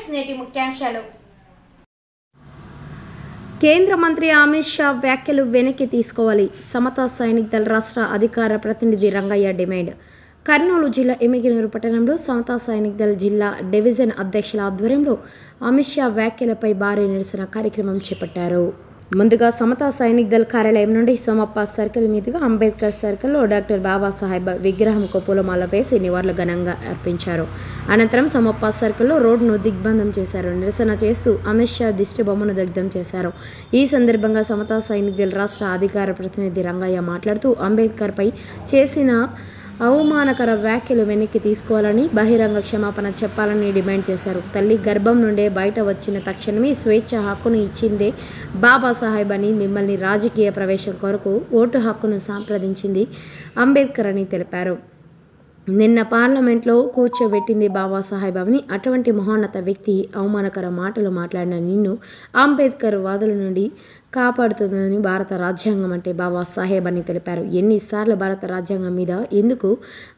News నేటి ముఖ్యాంశాలు. కేంద్ర మంత్రి అమిత్ షా వ్యాఖ్యలు వెనక్కి తీసుకోవాలి. సమతా సైనిక దళ రాష్ట్ర అధికార ప్రతినిధి రంగయ్య డిమాండ్. కర్నూలు జిల్లా ఎమ్మిగినూరు పట్టణంలో సమతా సైనిక దళ జిల్లా డివిజన్ అధ్యక్షుల ఆధ్వర్యంలో అమిత్ షా వ్యాఖ్యలపై భారీ నిరసన కార్యక్రమం చేపట్టారు. ముందుగా సమతా సైనిక్ దళ కార్యాలయం నుండి సోమప్ప సర్కిల్ మీదుగా అంబేద్కర్ సర్కిల్లో డాక్టర్ బాబాసాహెబ్ విగ్రహంకు పూలమాల వేసి నివాళులు ఘనంగా అర్పించారు. అనంతరం సోమప్ప సర్కిల్లో రోడ్డును దిగ్బంధం చేశారు. నిరసన చేస్తూ అమిత్ షా దిష్టి బొమ్మను దగ్ధం చేశారు. ఈ సందర్భంగా సమతా సైనిక్ దళ రాష్ట్ర అధికార ప్రతినిధి రంగయ్య మాట్లాడుతూ అంబేద్కర్పై చేసిన అవమానకర వ్యాఖ్యలు వెనక్కి తీసుకోవాలని బహిరంగ క్షమాపణ చెప్పాలని డిమాండ్ చేశారు. తల్లి గర్భం నుండే బయట వచ్చిన తక్షణమే స్వేచ్ఛ హక్కును ఇచ్చిందే బాబాసాహెబ్ అని మిమ్మల్ని రాజకీయ ప్రవేశం కొరకు ఓటు హక్కును సంప్రదించింది అంబేద్కర్ అని తెలిపారు. నిన్న పార్లమెంట్లో కూర్చోబెట్టింది బాబాసాహెబ్ అని అటువంటి మహోన్నత వ్యక్తి అవమానకర మాటలు మాట్లాడిన నిన్ను అంబేద్కర్ వాదుల నుండి కాపాడుతుందని భారత రాజ్యాంగం అంటే బాబా సాహెబ్ అని తెలిపారు. ఎన్నిసార్లు భారత రాజ్యాంగం మీద ఎందుకు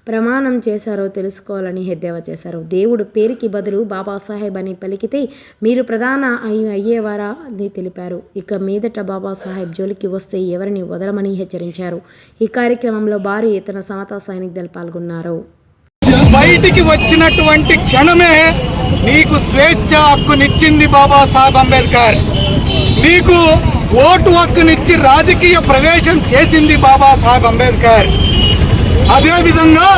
ప్రమాణం చేశారో తెలుసుకోవాలని ఎద్దేవా చేశారు. దేవుడు పేరుకి బదులు బాబా సాహెబ్ అని పలికితే మీరు ప్రధాన అయ్యేవారా అని తెలిపారు. ఇక మీదట బాబా సాహెబ్ జోలికి వస్తే ఎవరిని వదలమని హెచ్చరించారు. ఈ కార్యక్రమంలో భారీ ఎత్తున సమతా సైనికులు దళ పాల్గొన్నారు. బయటికి వచ్చినటువంటి క్షణమే నీకు స్వేచ్ఛ హక్కునిచ్చింది బాబా సాహెబ్ అంబేద్కర్. నీకు ఓటు హక్కునిచ్చి రాజకీయ ప్రవేశం చేసింది బాబాసాహెబ్ అంబేద్కర్. అదేవిధంగా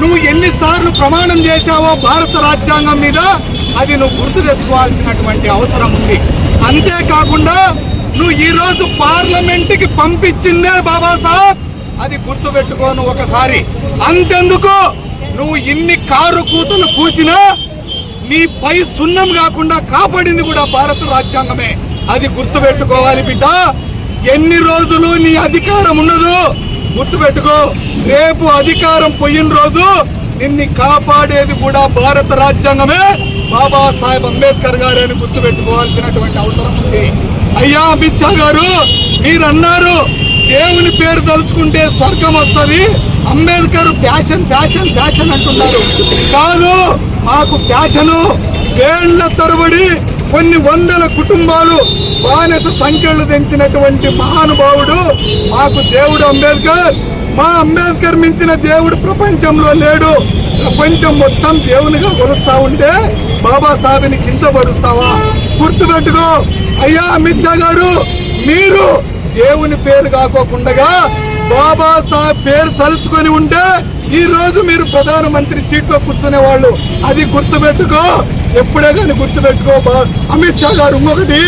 నువ్వు ఎన్నిసార్లు ప్రమాణం చేశావో భారత రాజ్యాంగం మీద అది నువ్వు గుర్తు తెచ్చుకోవాల్సినటువంటి అవసరం ఉంది. అంతేకాకుండా నువ్వు ఈరోజు పార్లమెంట్కి పంపించిందే బాబాసాహెబ్. అది గుర్తు పెట్టుకోను ఒకసారి. అంతెందుకు? నువ్వు ఇన్ని కారు కూతులు కూసినా నీ పై సున్నం కాకుండా కాపాడింది కూడా భారత రాజ్యాంగమే. అది గుర్తు పెట్టుకోవాలి బిడ్డ. ఎన్ని రోజులు నీ అధికారం ఉండదు గుర్తుపెట్టుకో. రేపు అధికారం పోయిన రోజు నిన్ని కాపాడేది కూడా భారత రాజ్యాంగమే. బాబాసాహెబ్ అంబేద్కర్ గారు అని గుర్తు పెట్టుకోవాల్సినటువంటి అవసరం ఉంది. అయ్యా అమిత్ షా గారు మీరన్నారు దేవుని పేరు తలుచుకుంటే స్వర్గం వస్తుంది. అంబేద్కర్ ఫ్యాషన్ ఫ్యాషన్ ఫ్యాషన్ అంటున్నారు. కాదు మాకు ఫ్యాషను వేళ్ళ తరబడి కొన్ని వందల కుటుంబాలు బానిస సంఖ్యలు తెంచినటువంటి మహానుభావుడు మాకు దేవుడు అంబేద్కర్. మా అంబేద్కర్ మించిన దేవుడు ప్రపంచంలో లేడు. ప్రపంచం మొత్తం దేవునిగా కొలుస్తా ఉంటే బాబాసాహెబ్ని కించపరుస్తావా? గుర్తుపెట్టుకో అయ్యా అమిత్ షా గారు మీరు దేవుని పేరు కాకోకుండా బాబాసాహెబ్ పేరు తలుచుకొని ఉంటే ఈ రోజు మీరు ప్రధానమంత్రి సీట్లో కూర్చునే వాళ్ళు అది గుర్తుపెట్టుకో. ఎప్పుడే కానీ గుర్తుపెట్టుకో బా- అమిత్ షా గారు ఇంకొకటి.